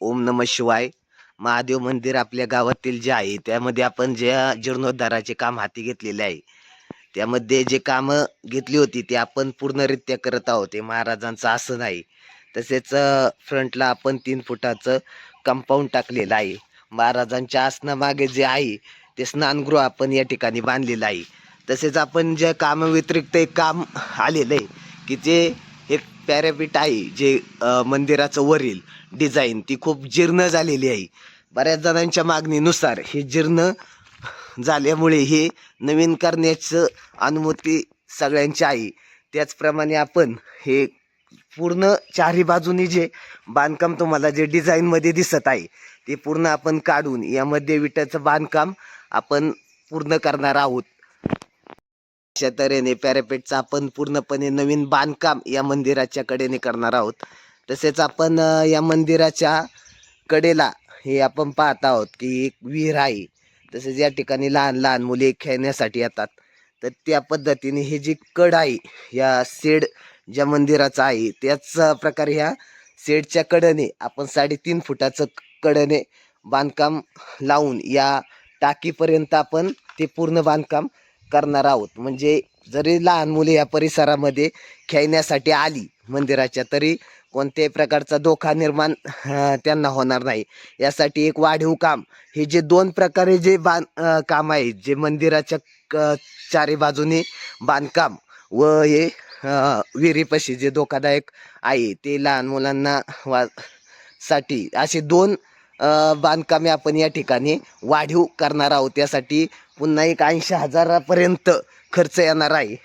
ओम नम शिवाय. महादेव मंदिर आपल्या गावातील जे आहे त्यामध्ये आपण ज्या जीर्णोद्धाराचे काम हाती घेतलेले आहे त्यामध्ये जे कामं घेतली होती ते आपण पूर्णरित्या करत आहोत. ते महाराजांचं असं नाही तसेच फ्रंटला आपण तीन फुटाचं कंपाऊंड टाकलेलं आहे. महाराजांच्या आसनामागे जे आहे ते स्नानगृह आपण या ठिकाणी बांधलेलं आहे. तसेच आपण ज्या कामाव्यतिरिक्त एक काम आलेलं आहे की जे पॅरापिट आहे जे मंदिराचं वरील डिझाईन ती खूप जीर्ण झालेली आहे. बऱ्याच जणांच्या मागणीनुसार हे जीर्ण झाल्यामुळे हे नवीन करण्याचं अनुमती सगळ्यांची आहे. त्याचप्रमाणे आपण हे पूर्ण चारही बाजूनी जे बांधकाम तुम्हाला जे डिझाईनमध्ये दिसत आहे ते पूर्ण आपण काढून यामध्ये विटाचं बांधकाम आपण पूर्ण करणार आहोत. अशा तऱ्हेने पॅरापेटचं आपण पूर्णपणे नवीन बांधकाम या मंदिराच्या कडेने करणार आहोत. तसेच आपण या मंदिराच्या कडेला हे आपण पाहत आहोत की एक विहीर आहे. तसेच या ठिकाणी लहान लहान मुले खेळण्यासाठी येतात. तर त्या पद्धतीने हे जी कड आहे या शेड ज्या मंदिराचं आहे त्याच प्रकारे ह्या शेडच्या कडेने आपण साडेतीन फुटाचं कडेने बांधकाम लावून या टाकीपर्यंत आपण ते पूर्ण बांधकाम करणार आहोत. म्हणजे जरी लहान मुले या परिसरामध्ये खेळण्यासाठी आली मंदिराच्या तरी कोणत्याही प्रकारचा धोका निर्माण त्यांना होणार नाही. यासाठी एक वाढीव काम. हे जे दोन प्रकारे जे बांध काम आहे जे मंदिराच्या क चारी बाजूने बांधकाम व हे विहिरीपाशी जे धोकादायक आहे ते लहान मुलांना वा साठी असे दोन बांधकामे आपण या ठिकाणी वाढीव करणार आहोत. त्यासाठी पुन्हा एक ऐंशी हजारापर्यंत खर्च येणार आहे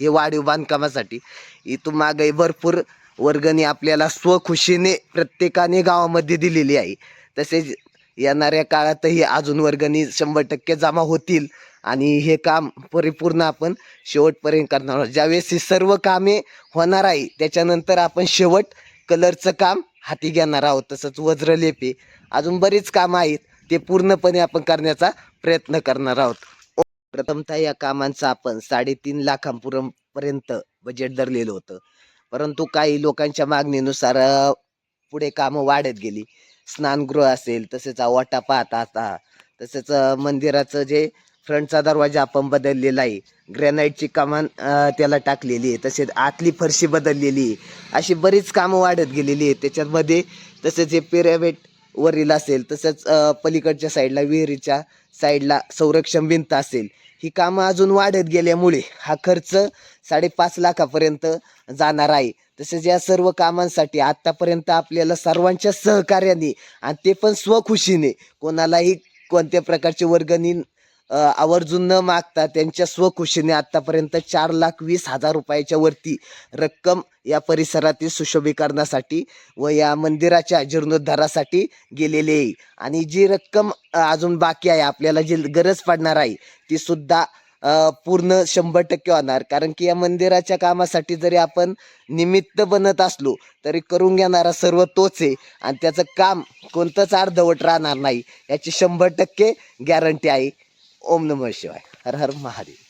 हे वाढीव बांधकामासाठी. इथून मागे भरपूर वर्गणी आपल्याला स्वखुशीने प्रत्येकाने गावामध्ये दिलेली आहे. तसेच येणाऱ्या काळातही अजून वर्गणी शंभर टक्के जमा होतील आणि हे काम परिपूर्ण आपण शेवटपर्यंत करणार आहोत. ज्यावेळेस ही सर्व कामे होणार आहे त्याच्यानंतर आपण शेवट कलरचं काम हाती घेणार आहोत. तसंच वज्रलेपे. अजून बरीच कामं आहेत. ते पूर्णपणे आपण करण्याचा प्रयत्न करणार आहोत. प्रथमतः या कामांचं आपण साडेतीन लाखांपर्यंत बजेट धरलेलं होतं. परंतु काही लोकांच्या मागणीनुसार पुढे कामं वाढत गेली. स्नानगृह असेल तसेच वाटा पाहता आता तसेच मंदिराचं जे फ्रंटचा दरवाजा आपण बदललेला आहे. ग्रॅनाईटची कमान त्याला टाकलेली आहे. तसेच आतली फरशी बदललेली आहे. अशी बरीच कामं वाढत गेलेली आहेत. त्याच्यामध्ये तसेच हे पिरामिड वरील असेल तसंच पलीकडच्या साईडला विहिरीच्या साईडला संरक्षण भिंत असेल. ही कामं अजून वाढत गेल्यामुळे हा खर्च साडेपाच लाखापर्यंत जाणार आहे. तसेच या सर्व कामांसाठी आत्तापर्यंत आपल्याला सर्वांच्या सहकार्याने आणि ते पण स्वखुशीने कोणालाही कोणत्या प्रकारची वर्गणी आवर्जून न मागता त्यांच्या स्वखुशीने आत्तापर्यंत चार लाख वीस हजार रुपयाच्या वरती रक्कम या परिसरातील सुशोभीकरणासाठी व या मंदिराच्या जीर्णोद्धारासाठी गेलेली आहे. आणि जी रक्कम अजून बाकी आहे आपल्याला जी गरज पडणार आहे ती सुद्धा पूर्ण शंभर टक्के होणार. कारण की या मंदिराच्या कामासाठी जरी आपण निमित्त बनत असलो तरी करून घेणारा सर्व तोच आहे आणि त्याचं काम कोणतंच अर्धवट राहणार नाही. याची शंभर टक्के गॅरंटी आहे. ओम नमः शिवाय हर हर महादेव